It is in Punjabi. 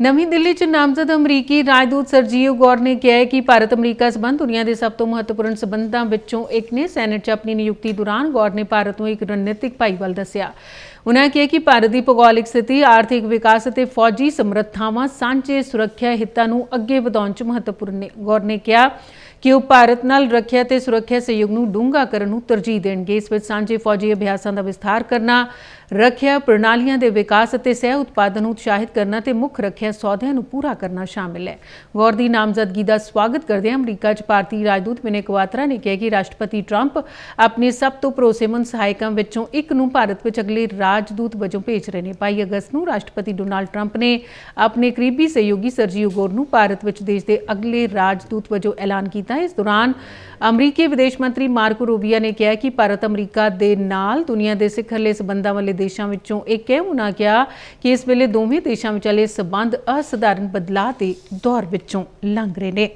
ਨਵੀਂ ਦਿੱਲੀ 'ਚ ਨਾਮਜ਼ਦ ਅਮਰੀਕੀ ਰਾਜਦੂਤ ਸਰਜੀਵ ਗੌਰ ਨੇ ਕਿਹਾ ਕਿ ਭਾਰਤ ਅਮਰੀਕਾ ਸਬੰਧ ਦੁਨੀਆ ਦੇ ਸਭ ਤੋਂ ਮਹੱਤਵਪੂਰਨ ਸਬੰਧਾਂ ਵਿੱਚੋਂ ਇੱਕ ਨੇ ਸੈਨੇਟ 'ਚ ਆਪਣੀ ਨਿਯੁਕਤੀ ਦੌਰਾਨ ਗੌਰ ਨੇ ਭਾਰਤ ਨੂੰ ਇੱਕ ਰਣਨੀਤਿਕ ਭਾਈਵਾਲ ਦੱਸਿਆ। ਉਨ੍ਹਾਂ ਕਿਹਾ ਕਿ ਭਾਰਤ ਦੀ ਭੂਗੋਲਿਕ ਸਥਿਤੀ, ਆਰਥਿਕ ਵਿਕਾਸ ਅਤੇ ਫੌਜੀ ਸਮਰੱਥਾਵਾਂ, ਸਾਂਝੇ ਸੁਰੱਖਿਆ ਹਿੱਤਾਂ ਨੂੰ ਅੱਗੇ ਵਧਾਉਣ 'ਚ ਮਹੱਤਵਪੂਰਨ ਨੇ। ਗੌਰ ਨੇ ਕਿਹਾ ਕਿ ਉਹ ਭਾਰਤ ਨਾਲ ਰੱਖਿਆ ਤੇ ਸੁਰੱਖਿਆ ਸਹਿਯੋਗ ਨੂੰ ਡੂੰਘਾ ਕਰਨ ਨੂੰ ਤਰਜੀਹ ਦੇਣਗੇ। ਇਸ ਵਿੱਚ ਸਾਂਝੇ ਫੌਜੀ ਅਭਿਆਸਾਂ ਦਾ ਵਿਸਥਾਰ ਕਰਨਾ, ਰੱਖਿਆ ਪ੍ਰਣਾਲੀਆਂ ਦੇ ਵਿਕਾਸ ਅਤੇ ਸਹਿ ਉਤਪਾਦਨ ਨੂੰ ਉਤਸ਼ਾਹਿਤ ਕਰਨਾ ਤੇ ਮੁੱਖ ਰੱਖਿਆ ਸੌਦਿਆਂ ਨੂੰ ਪੂਰਾ ਕਰਨਾ ਸ਼ਾਮਿਲ ਹੈ। ਗੌਰ ਦੀ ਨਾਮਜ਼ਦਗੀ ਦਾ ਸਵਾਗਤ ਕਰਦੇ ਅਮਰੀਕਾ 'ਚ ਭਾਰਤੀ ਰਾਜਦੂਤ ਵਿਨੇ ਕੁਆਤਰਾ ਨੇ ਕਿਹਾ ਕਿ ਰਾਸ਼ਟਰਪਤੀ ਟਰੰਪ ਆਪਣੇ ਸਭ ਤੋਂ ਭਰੋਸੇਮੰਦ ਸਹਾਇਕਾਂ ਵਿੱਚੋਂ ਇੱਕ ਨੂੰ ਭਾਰਤ ਵਿੱਚ ਅਗਲੇ ਰਾਜਦੂਤ ਵਜੋਂ ਭੇਜ ਰਹੇ ਨੇ। 22 ਅਗਸਤ ਨੂੰ ਰਾਸ਼ਟਰਪਤੀ ਡੋਨਾਲਡ ਟਰੰਪ ਨੇ ਆਪਣੇ ਕਰੀਬੀ ਸਹਿਯੋਗੀ ਸਰਜੀਓ ਗੌਰ ਨੂੰ ਭਾਰਤ ਵਿੱਚ ਦੇਸ਼ ਦੇ ਅਗਲੇ ਰਾਜਦੂਤ ਵਜੋਂ ਐਲਾਨ ਕੀਤਾ ਕੀਤਾ ਇਸ ਦੌਰਾਨ ਅਮਰੀਕੀ ਵਿਦੇਸ਼ ਮੰਤਰੀ ਮਾਰਕੋ ਰੂਬੀਆ ਨੇ ਕਿਹਾ ਕਿ ਭਾਰਤ ਅਮਰੀਕਾ ਦੇ ਨਾਲ ਦੁਨੀਆ ਦੇ ਸਿਖਰਲੇ ਸਬੰਧਾਂ ਵਾਲੇ ਦੇਸ਼ਾਂ ਵਿੱਚੋਂ ਇੱਕ ਹੈ ਉਹਨਾਂ ਕਿਹਾ ਕਿ ਇਸ ਵੇਲੇ ਦੋਵੇਂ ਦੇਸ਼ਾਂ ਵਿਚਾਲੇ ਸਬੰਧ ਅਸਧਾਰਨ ਬਦਲਾਅ ਦੇ ਦੌਰ ਵਿੱਚੋਂ ਲੰਘ ਰਹੇ ਨੇ।